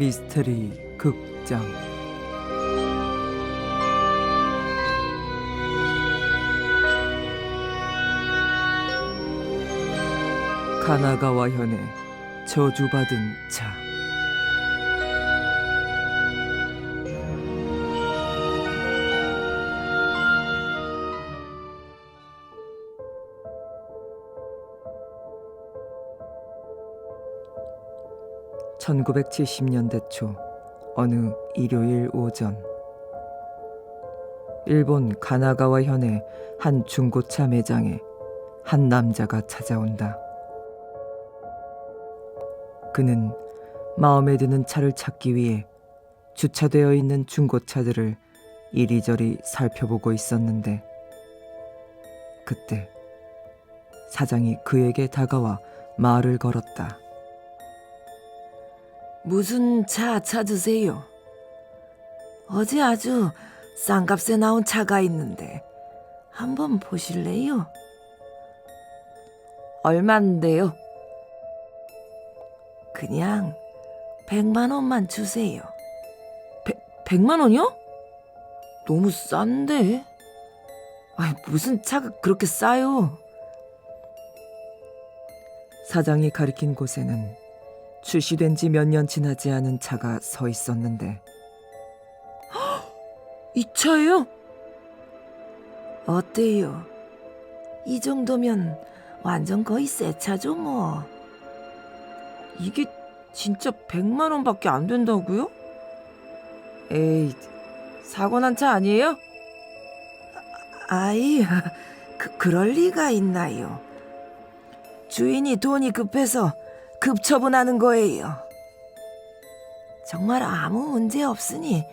화요 미스테리 극장. 가나가와 현의 저주받은 자 (1970년대) 초 어느 일요일 오전 일본 가나가와 현의 한 중고차 매장에 한 남자가 찾아온다. 그는 마음에 드는 차를 찾기 위해 주차되어 있는 중고차들을 이리저리 살펴보고 있었는데 그때 사장이 그에게 다가와 말을 걸었다. 무슨 차 찾으세요? 어제 아주 싼 값에 나온 차가 있는데 한번 보실래요? 얼만데요? 그냥 100만 원만 주세요. 100, 만 원이요? 너무 싼데? 아, 무슨 차가 그렇게 싸요? 사장이 가리킨 곳에는 출시된 지 몇 년 지나지 않은 차가 서 있었는데 이 차예요? 어때요? 이 정도면 완전 거의 새 차죠 뭐. 이게 진짜 100만 원밖에 안 된다고요? 에이, 사고 난 차 아니에요? 아이, 그, 그럴 리가 있나요? 주인이 돈이 급해서 급처분하는 거예요. 정말 아무 문제 없으니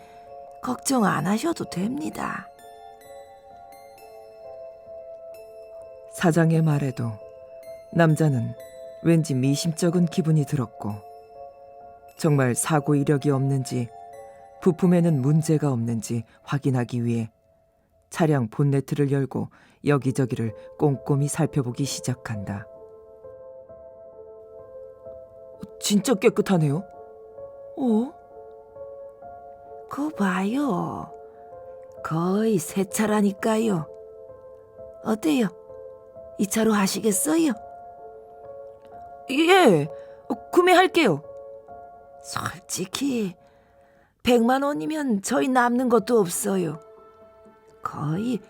걱정 안 하셔도 됩니다. 사장의 말에도 남자는 왠지 미심쩍은 기분이 들었고 정말 사고 이력이 없는지 부품에는 문제가 없는지 확인하기 위해 차량 본네트를 열고 여기저기를 꼼꼼히 살펴보기 시작한다. 진짜 깨끗하네요. 어? 거 봐요. 거의 새 차라니까요. 어때요? 이 차로 하시겠어요? 예, 어, 구매할게요. 솔직히 100만 원이면 저희 남는 것도 없어요. 거의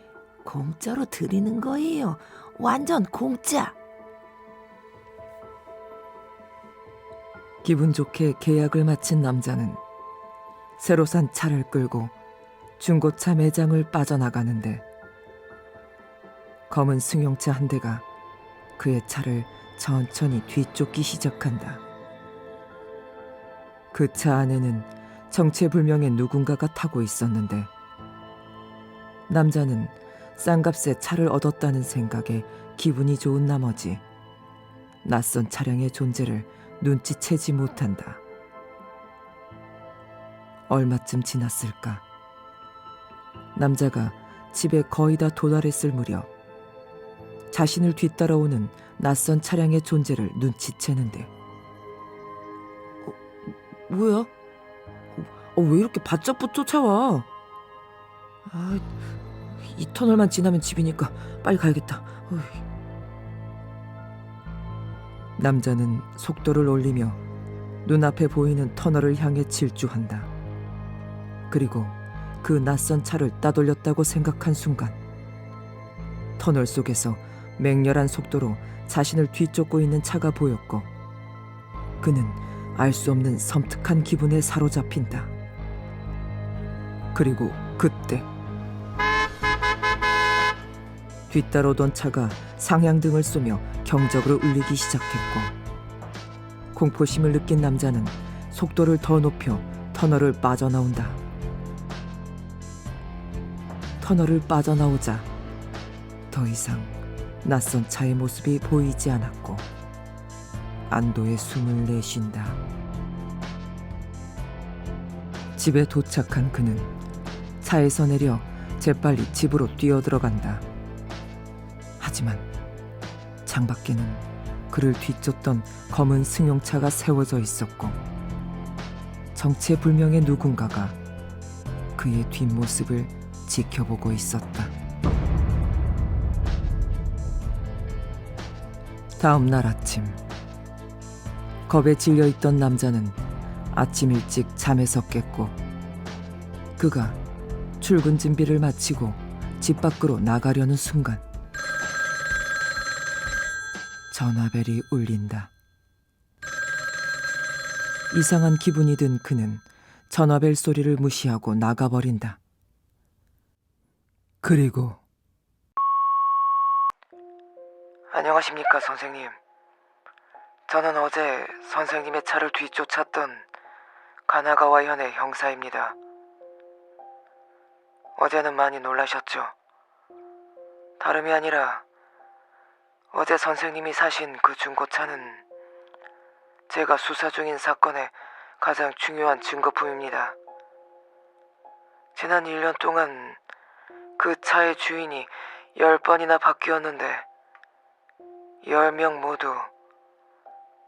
공짜로 드리는 거예요. 완전 공짜. 기분 좋게 계약을 마친 남자는 새로 산 차를 끌고 중고차 매장을 빠져나가는데 검은 승용차 한 대가 그의 차를 천천히 뒤쫓기 시작한다. 그 차 안에는 정체불명의 누군가가 타고 있었는데 남자는 싼 값에 차를 얻었다는 생각에 기분이 좋은 나머지 낯선 차량의 존재를 눈치채지 못한다. 얼마쯤 지났을까? 남자가 집에 거의 다 도달했을 무렵 자신을 뒤따라오는 낯선 차량의 존재를 눈치채는데 뭐야? 어, 왜 이렇게 바짝 붙 쫓아와? 아, 이 터널만 지나면 집이니까 빨리 가야겠다. 어이. 남자는 속도를 올리며 눈앞에 보이는 터널을 향해 질주한다. 그리고 그 낯선 차를 따돌렸다고 생각한 순간 터널 속에서 맹렬한 속도로 자신을 뒤쫓고 있는 차가 보였고 그는 알 수 없는 섬뜩한 기분에 사로잡힌다. 그리고 그때 뒤따라오던 차가 상향등을 쏘며 경적으로 울리기 시작했고 공포심을 느낀 남자는 속도를 더 높여 터널을 빠져나온다. 터널을 빠져나오자 더 이상 낯선 차의 모습이 보이지 않았고 안도의 숨을 내쉰다. 집에 도착한 그는 차에서 내려 재빨리 집으로 뛰어들어간다. 하지만 창밖에는 그를 뒤쫓던 검은 승용차가 세워져 있었고 정체불명의 누군가가 그의 뒷모습을 지켜보고 있었다. 다음 날 아침 겁에 질려 있던 남자는 아침 일찍 잠에서 깼고 그가 출근 준비를 마치고 집 밖으로 나가려는 순간 전화벨이 울린다. 이상한 기분이 든 그는 전화벨 소리를 무시하고 나가버린다. 그리고 안녕하십니까, 선생님. 저는 어제 선생님의 차를 뒤쫓았던 가나가와 현의 형사입니다. 어제는 많이 놀라셨죠? 다름이 아니라 어제 선생님이 사신 그 중고차는 제가 수사 중인 사건의 가장 중요한 증거품입니다. 지난 1년 동안 그 차의 주인이 10번이나 바뀌었는데 10명 모두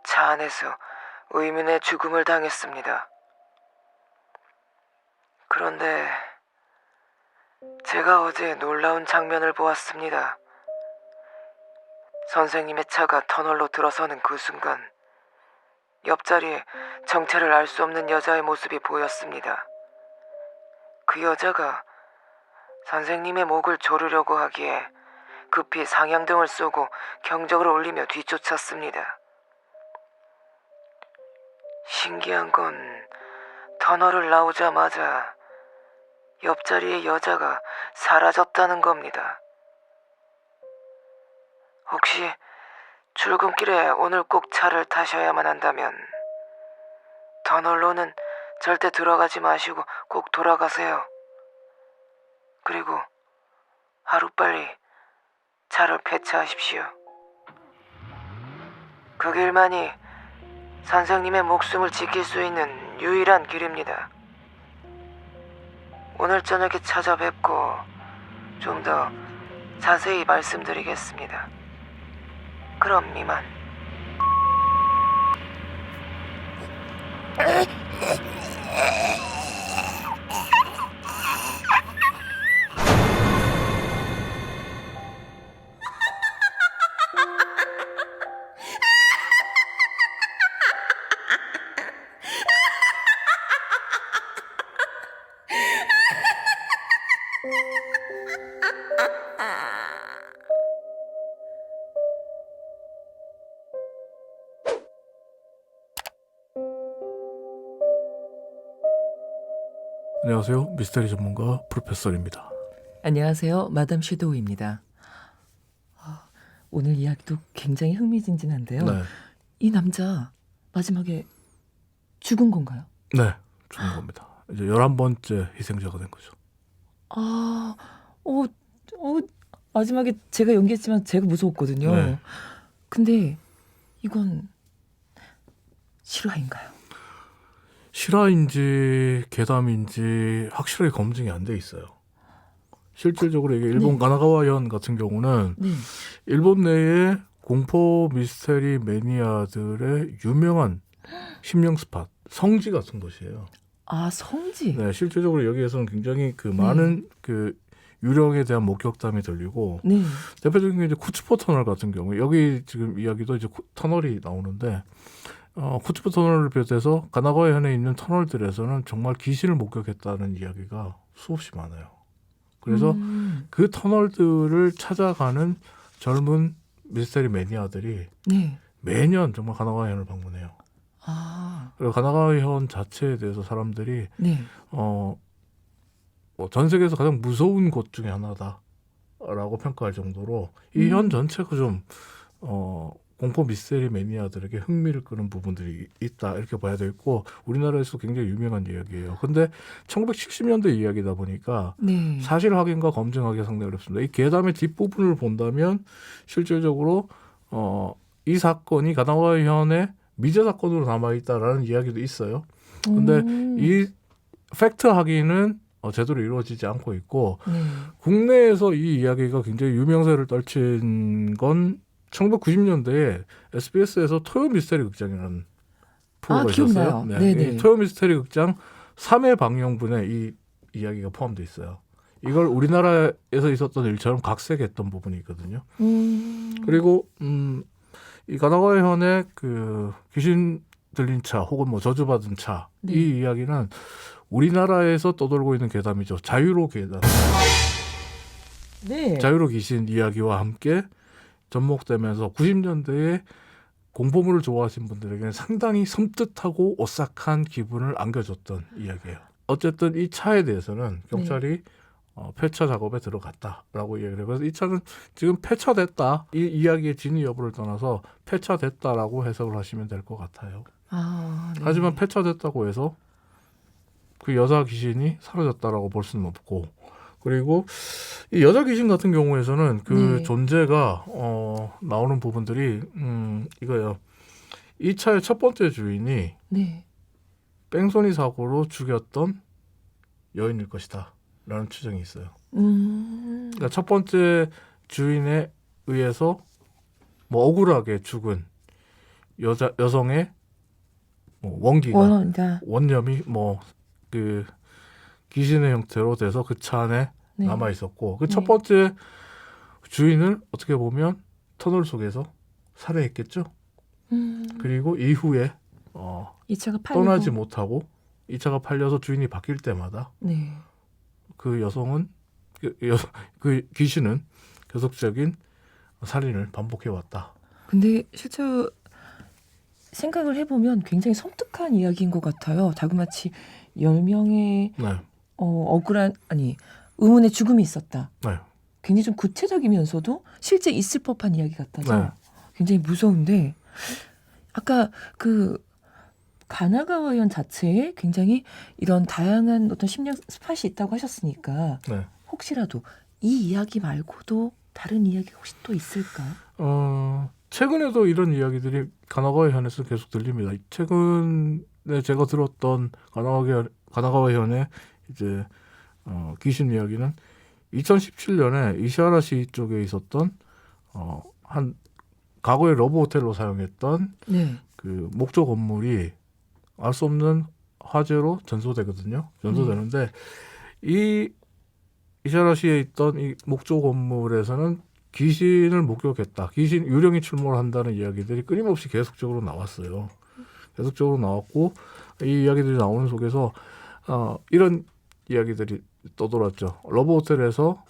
차 안에서 의문의 죽음을 당했습니다. 그런데 제가 어제 놀라운 장면을 보았습니다. 선생님의 차가 터널로 들어서는 그 순간 옆자리에 정체를 알 수 없는 여자의 모습이 보였습니다. 그 여자가 선생님의 목을 조르려고 하기에 급히 상향등을 쏘고 경적을 울리며 뒤쫓았습니다. 신기한 건 터널을 나오자마자 옆자리의 여자가 사라졌다는 겁니다. 혹시 출근길에 오늘 꼭 차를 타셔야만 한다면 터널로는 절대 들어가지 마시고 꼭 돌아가세요. 그리고 하루빨리 차를 폐차하십시오. 그 길만이 선생님의 목숨을 지킬 수 있는 유일한 길입니다. 오늘 저녁에 찾아뵙고 좀 더 자세히 말씀드리겠습니다. 그럼 이만. 안녕하세요. 미스터리 전문가 프로페서입니다. 안녕하세요. 마담 섀도우입니다. 아, 오늘 이야기도 굉장히 흥미진진한데요. 네. 이 남자 마지막에 죽은 건가요? 네. 좋은 겁니다. 이제 11번째 희생자가 된 거죠. 아, 어, 어, 마지막에 제가 연기했지만 제가 무서웠거든요. 네. 근데 이건 실화인가요? 실화인지 괴담인지 확실하게 검증이 안 돼 있어요. 실질적으로 이게 일본 네. 가나가와현 같은 경우는 네. 일본 내에 공포 미스테리 매니아들의 유명한 심령 스팟, 성지 같은 곳이에요. 아, 성지. 네, 실질적으로 여기에서는 굉장히 그 많은 그 유령에 대한 목격담이 들리고 네. 대표적인 게 이제 쿠츠포 터널 같은 경우 여기 지금 이야기도 이제 쿠- 터널이 나오는데 어, 쿠츠포 터널을 비롯해서 가나가와 현에 있는 터널들에서는 정말 귀신을 목격했다는 이야기가 수없이 많아요. 그래서 음, 그 터널들을 찾아가는 젊은 미스테리 매니아들이 네. 매년 정말 가나가와 현을 방문해요. 아, 그리고 가나가와 현 자체에 대해서 사람들이 네. 어, 뭐 전 세계에서 가장 무서운 곳 중에 하나다라고 평가할 정도로 이 음. 현 전체가 좀 어, 공포 미스테리 매니아들에게 흥미를 끄는 부분들이 있다 이렇게 봐야 되겠고 우리나라에서 굉장히 유명한 이야기예요. 근데 1970년대 이야기다 보니까 네. 사실 확인과 검증하기 상당히 어렵습니다. 이 계담의 뒷부분을 본다면 실질적으로 어, 이 사건이 가나와 현의 미제 사건으로 남아 있다라는 이야기도 있어요. 근데 음, 이 팩트 확인은 어, 제대로 이루어지지 않고 있고 네. 국내에서 이 이야기가 굉장히 유명세를 떨친 건 1990년대에 SBS에서 토요 미스테리 극장이라는 프로가 아, 있었어요. 네네. 이 토요 미스테리 극장 3회 방영분에 이 이야기가 포함되어 있어요. 이걸 우리나라에서 있었던 일처럼 각색했던 부분이 있거든요. 음. 그리고 음, 이 가나가와 현의 그 귀신 들린 차 혹은 뭐 저주받은 차이 네. 이야기는 우리나라에서 떠돌고 있는 괴담이죠. 자유로 괴담, 네. 자유로 귀신 이야기와 함께 접목되면서 90년대에 공포물을 좋아하신 분들에게는 상당히 섬뜩하고 오싹한 기분을 안겨줬던 이야기예요. 어쨌든 이 차에 대해서는 경찰이 어, 폐차 작업에 들어갔다라고 이야기를 해요. 그래서 이 차는 지금 폐차됐다. 이 이야기의 진위 여부를 떠나서 폐차됐다라고 해석을 하시면 될 것 같아요. 아, 네. 하지만 폐차됐다고 해서 그 여자 귀신이 사라졌다라고 볼 수는 없고 그리고 이 여자 귀신 같은 경우에서는 그 네. 존재가 어 나오는 부분들이 음 이거요. 이 차의 첫 번째 주인이 네. 뺑소니 사고로 죽였던 여인일 것이다라는 추정이 있어요. 음. 그러니까 첫 번째 주인에 의해서 뭐 억울하게 죽은 여자 여성의 뭐 원기가 원원가. 원념이 뭐 그 귀신의 형태로 돼서 그 차 안에 네. 남아 있었고 그 네. 첫 번째 주인을 어떻게 보면 터널 속에서 살해했겠죠. 음. 그리고 이후에 어, 이 차가 팔리고. 떠나지 못하고 이 차가 팔려서 주인이 바뀔 때마다 네. 그 여성은 그, 여, 그 귀신은 계속적인 살인을 반복해 왔다. 근데 실제 생각을 해보면 굉장히 섬뜩한 이야기인 것 같아요. 다그마치 10명의 네, 어, 억울한 아니 의문의 죽음이 있었다. 네, 굉장히 좀 구체적이면서도 실제 있을 법한 이야기 같아서 네. 굉장히 무서운데 아까 그 가나가와 현 자체에 굉장히 이런 다양한 어떤 심령 스팟이 있다고 하셨으니까 네. 혹시라도 이 이야기 말고도 다른 이야기가 혹시 또 있을까? 어, 최근에도 이런 이야기들이 가나가와 현에서 계속 들립니다. 최근에 제가 들었던 가나가와, 가나가와 현의 이제 어, 귀신 이야기는 2017년에 이시하라 시 쪽에 있었던 어, 한 과거의 러브 호텔로 사용했던 네. 그 목조 건물이 알 수 없는 화재로 전소되거든요. 전소되는데 이 이샤라시에 있던 이 목조 건물에서는 귀신을 목격했다. 귀신 유령이 출몰 한다는 이야기들이 끊임없이 계속적으로 나왔어요. 계속적으로 나왔고 이 이야기들이 나오는 속에서 어, 이런 이야기들이 떠돌았죠. 러브 호텔에서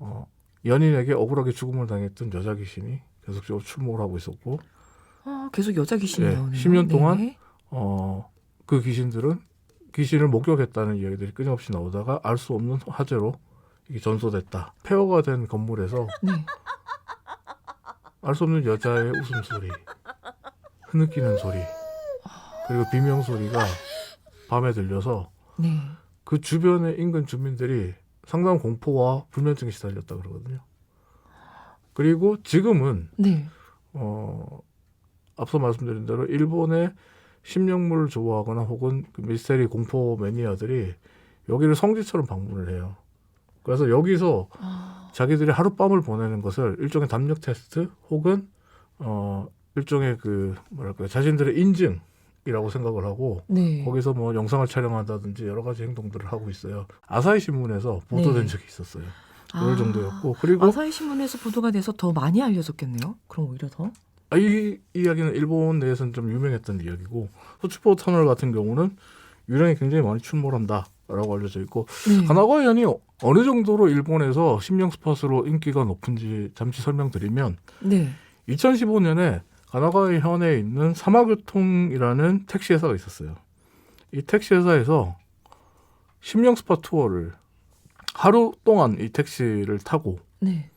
어, 연인에게 억울하게 죽음을 당했던 여자 귀신이 계속적으로 출몰을 하고 있었고 아, 계속 여자 귀신이 예, 나오네요. 10년 동안 네. 어, 그 귀신들은 귀신을 목격했다는 이야기들이 끊임없이 나오다가 알 수 없는 화재로 이게 전소됐다. 폐허가 된 건물에서 네. 알수 없는 여자의 웃음소리, 흐느끼는 소리, 그리고 비명 소리가 밤에 들려서 네. 그 주변의 인근 주민들이 상당한 공포와 불면증에 시달렸다 그러거든요. 그리고 지금은 네. 어, 앞서 말씀드린 대로 일본의 심령물을 좋아하거나 혹은 그 미스테리 공포 매니아들이 여기를 성지처럼 방문을 해요. 그래서 여기서 아, 자기들이 하룻밤을 보내는 것을 일종의 담력 테스트 혹은 어, 일종의 그 뭐랄까요 자신들의 인증 이라고 생각을 하고 네. 거기서 뭐 영상을 촬영한다든지 여러 가지 행동들을 하고 있어요. 아사히 신문에서 보도된 네. 적이 있었어요. 아, 그럴 정도였고 그리고 아사히 신문에서 보도가 돼서 더 많이 알려졌겠네요. 그럼 오히려 더. 아, 이 이야기는 일본 내에서는 좀 유명했던 이야기고 소츠포 터널 같은 경우는 유령이 굉장히 많이 출몰한다라고 알려져 있고 네. 가나가현이 어느 정도로 일본에서 심령 스팟으로 인기가 높은지 잠시 설명드리면 네. 2015년에 가나가와 현에 있는 사마교통이라는 택시 회사가 있었어요. 이 택시 회사에서 심령 스팟 투어를 하루 동안 이 택시를 타고 네.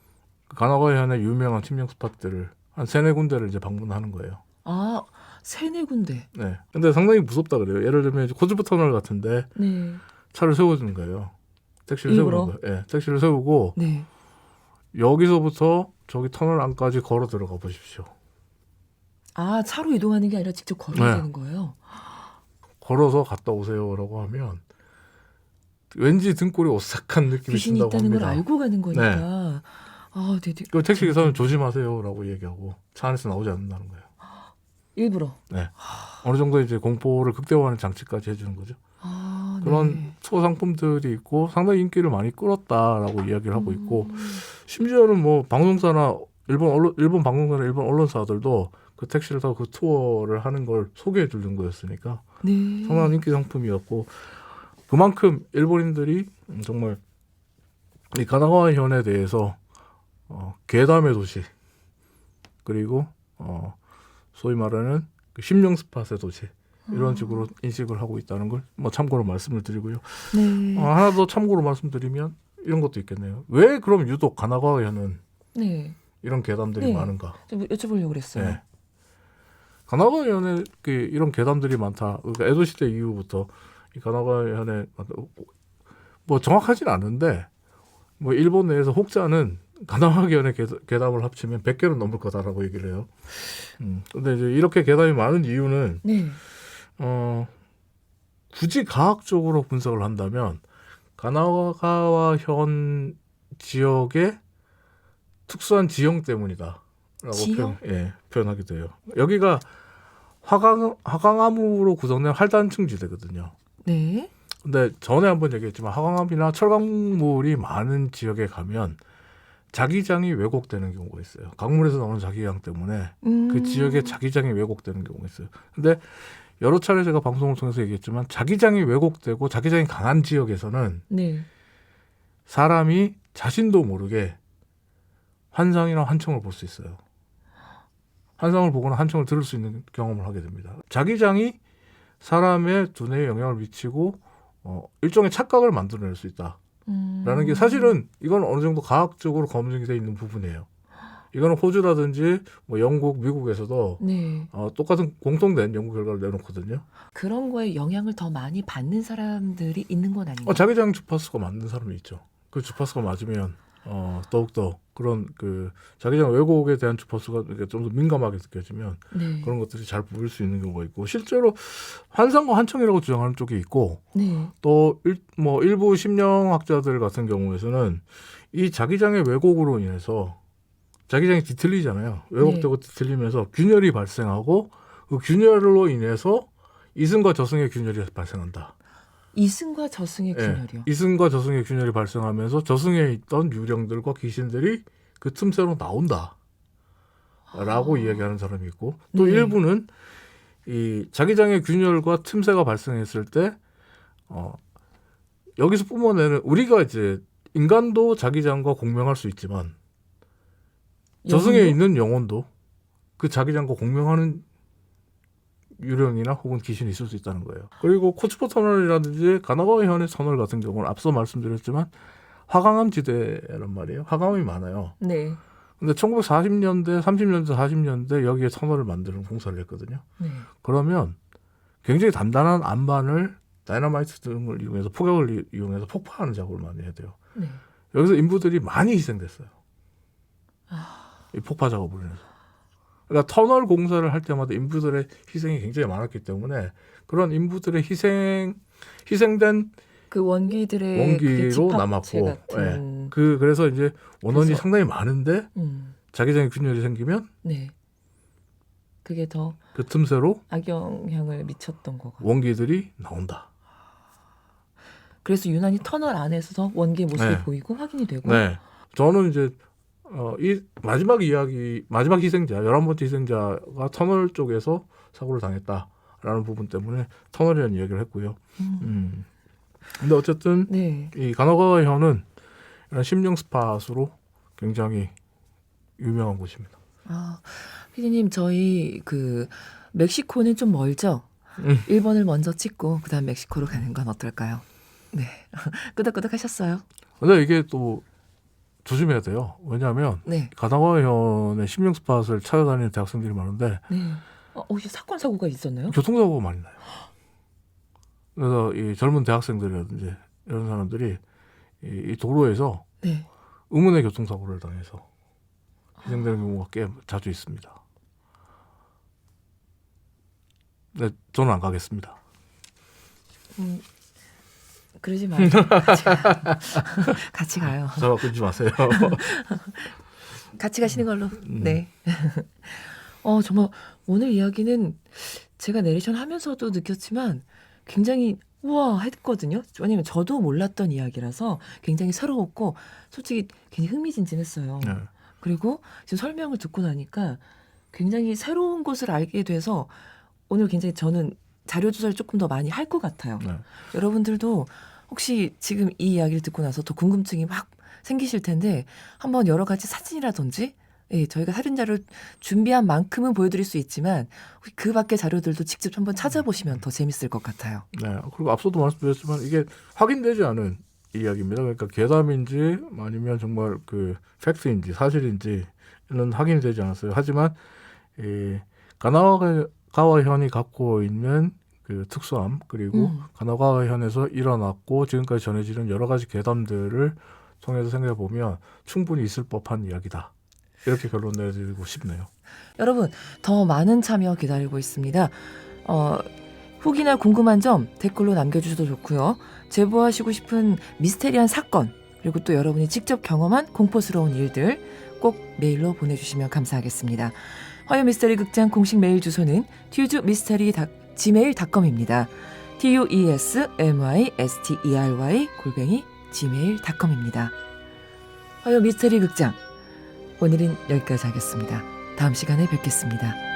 그 가나가와 현의 유명한 심령 스팟들을 한 세네 군데를 이제 방문하는 거예요. 아, 세네 군데. 네. 근데 상당히 무섭다 그래요. 예를 들면 코즈프 터널 같은데 네. 차를 세워주는 거예요. 택시를 일부러? 세우는 거예요. 예, 택시를 세우고 네. 여기서부터 저기 터널 안까지 걸어 들어가 보십시오. 아, 차로 이동하는 게 아니라 직접 걸어야 네. 되는 거예요. 걸어서 갔다 오세요라고 하면 왠지 등골이 오싹한 느낌이 귀신이 든다고 있다는 걸 합니다. 알고 가는 거니까. 아, 네. 네. 그 택시 기사는 조심하세요라고 얘기하고 차 안에서 나오지 않는다는 거예요. 일부러. 어느 정도 이제 공포를 극대화하는 장치까지 해주는 거죠. 아, 그런 네. 투어 상품들이 있고 상당히 인기를 많이 끌었다라고 이야기를 하고 있고 음. 심지어는 뭐 방송사나 일본 언론 일본 방송사나 일본 언론사들도 그 택시를 타고 그 투어를 하는 걸 소개해 줄 정도였으니까 네. 상당한 인기 상품이었고 그만큼 일본인들이 정말 이 가나가와 현에 대해서 어, 괴담의 도시 그리고 어, 소위 말하는 그 심령 스팟의 도시 이런 식으로 인식을 하고 있다는 걸 뭐 참고로 말씀을 드리고요. 네. 어, 하나 더 참고로 말씀드리면 이런 것도 있겠네요. 왜 그럼 유독 가나가와 현은 네. 이런 괴담들이 네. 많은가? 좀 여쭤보려고 그랬어요. 네. 가나가 현에 그 이런 괴담들이 많다. 그러니까 에도 시대 이후부터 이 가나가 현에 뭐 정확하진 않은데 뭐 일본 내에서 혹자는 가나가 현의 괴- 괴담을 합치면 100개는 넘을 거다라고 얘기를 해요. 음. 근데 이제 이렇게 괴담이 많은 이유는 네. 어 굳이 과학적으로 분석을 한다면 가나가와 현 지역의 특수한 지형 때문이다라고 지형? 표현, 예, 표현하게 돼요. 여기가 화강 화강암으로 구성된 활단층 지대거든요. 네. 근데 전에 한번 얘기했지만 화강암이나 철강물이 많은 지역에 가면 자기장이 왜곡되는 경우가 있어요. 강물에서 나오는 자기장 때문에 음. 그 지역의 자기장이 왜곡되는 경우가 있어요. 근데 여러 차례 제가 방송을 통해서 얘기했지만 자기장이 왜곡되고 자기장이 강한 지역에서는 네. 사람이 자신도 모르게 환상이나 환청을 볼 수 있어요. 환상을 보거나 환청을 들을 수 있는 경험을 하게 됩니다. 자기장이 사람의 두뇌에 영향을 미치고 어, 일종의 착각을 만들어낼 수 있다라는 음. 게 사실은 이건 어느 정도 과학적으로 검증이 돼 있는 부분이에요. 이거는 호주라든지 뭐 영국, 미국에서도 네. 어, 똑같은 공통된 연구 결과를 내놓거든요. 그런 거에 영향을 더 많이 받는 사람들이 있는 건 아닌가요? 어, 자기장 주파수가 맞는 사람이 있죠. 그 주파수가 맞으면 어, 더욱더 그런 그 자기장 왜곡에 대한 주파수가 좀 더 민감하게 느껴지면 네. 그런 것들이 잘 보일 수 있는 경우가 있고 실제로 환상과 환청이라고 주장하는 쪽이 있고 네. 또뭐 일부 심령학자들 같은 경우에서는 이 자기장의 왜곡으로 인해서 자기장이 뒤틀리잖아요. 왜곡되고 뒤틀리면서 균열이 발생하고 그 균열로 인해서 이승과 저승의 균열이 발생한다. 이승과 저승의 예, 균열이요. 이승과 저승의 균열이 발생하면서 저승에 있던 유령들과 귀신들이 그 틈새로 나온다. 라고 이야기하는 사람이 있고 또 아. 네. 일부는 이 자기장의 균열과 틈새가 발생했을 때 어, 여기서 뿜어내는 우리가 이제 인간도 자기장과 공명할 수 있지만 저승에 영혼도? 있는 영혼도 그 자기장과 공명하는 유령이나 혹은 귀신이 있을 수 있다는 거예요. 그리고 코츠포 터널이라든지 가나가와 현의 터널 같은 경우는 앞서 말씀드렸지만 화강암 지대란 말이에요. 화강암이 많아요. 네. 근데 1940년대, 30년대, 40년대 여기에 터널을 만드는 공사를 했거든요. 네. 그러면 굉장히 단단한 안반을 다이너마이트 등을 이용해서 폭격을 이- 이용해서 폭파하는 작업을 많이 해야 돼요. 네. 여기서 인부들이 많이 희생됐어요. 아. 이 폭파 작업을 인해서. 그러니까 터널 공사를 할 때마다 인부들의 희생이 굉장히 많았기 때문에 그런 인부들의 희생 희생된 그 원기들의 원기로 집합체 남았고, 같은. 그 그래서 이제 원원이 그래서- 상당히 많은데 음. 자기장의 균열이 생기면 네. 그게 더 그 틈새로 악영향을 미쳤던 거고. 원기들이 나온다. 그래서 유난히 터널 안에서 원기의 모습이 네. 보이고 확인이 되고. 네. 저는 이제 어, 이 마지막 이야기 마지막 희생자 11번째 희생자가 터널 쪽에서 사고를 당했다라는 부분 때문에 터널이라는 이야기를 했고요. 음. 음. 근데 어쨌든 네. 이 가나가와 현은 이런 심령 스팟으로 굉장히 유명한 곳입니다. 아, 피디님 저희 그 멕시코는 좀 멀죠. 음. 일본을 먼저 찍고 그다음 멕시코로 가는 건 어떨까요? 네. 끄덕끄덕 하셨어요? 근데 이게 또 조심해야 돼요. 왜냐하면 네. 현의 심령 스팟을 찾아다니는 대학생들이 많은데 네. 어, 혹시 사건 사고가 있었나요? 교통사고가 많이 나요. 그래서 이 젊은 대학생들이라든지 이런 사람들이 이, 이 도로에서 네. 의문의 교통사고를 당해서 희생되는 경우가 꽤 자주 있습니다. 네, 저는 안 가겠습니다. 음, 그러지 마요. 같이, 가. 같이 가요. 저와 끊지 마세요. 같이 가시는 걸로. 음. 네. 어, 정말 오늘 이야기는 제가 내레이션 하면서도 느꼈지만 굉장히 우와 했거든요. 왜냐면 저도 몰랐던 이야기라서 굉장히 새로웠고 솔직히 굉장히 흥미진진했어요. 네. 그리고 지금 설명을 듣고 나니까 굉장히 새로운 것을 알게 돼서 오늘 굉장히 저는 자료 조사를 조금 더 많이 할 것 같아요. 네. 여러분들도 혹시 지금 이 이야기를 듣고 나서 더 궁금증이 막 생기실 텐데 한번 여러 가지 사진이라든지 예, 저희가 사진 자료를 준비한 만큼은 보여드릴 수 있지만 그 밖의 자료들도 직접 한번 찾아보시면 더 재밌을 것 같아요. 네. 그리고 앞서도 말씀드렸지만 이게 확인되지 않은 이야기입니다. 그러니까 괴담인지 아니면 정말 그 팩트인지 사실인지는 확인이 되지 않았어요. 하지만 이 가나가와 현이 갖고 있는 그 특수함 그리고 음. 가나가와 현에서 일어났고 지금까지 전해지는 여러 가지 괴담들을 통해서 생각해 보면 충분히 있을 법한 이야기다. 이렇게 결론 내드리고 싶네요. 여러분 더 많은 참여 기다리고 있습니다. 어, 후기나 궁금한 점 댓글로 남겨주셔도 좋고요. 제보하시고 싶은 미스테리한 사건 그리고 또 여러분이 직접 경험한 공포스러운 일들 꼭 메일로 보내주시면 감사하겠습니다. 화요 미스테리 극장 공식 메일 주소는 튜즈 미스테리 gmail.com입니다. t u e s m i s t e r y 골뱅이 gmail.com입니다. 화요 미스테리 극장 오늘은 여기까지 하겠습니다. 다음 시간에 뵙겠습니다.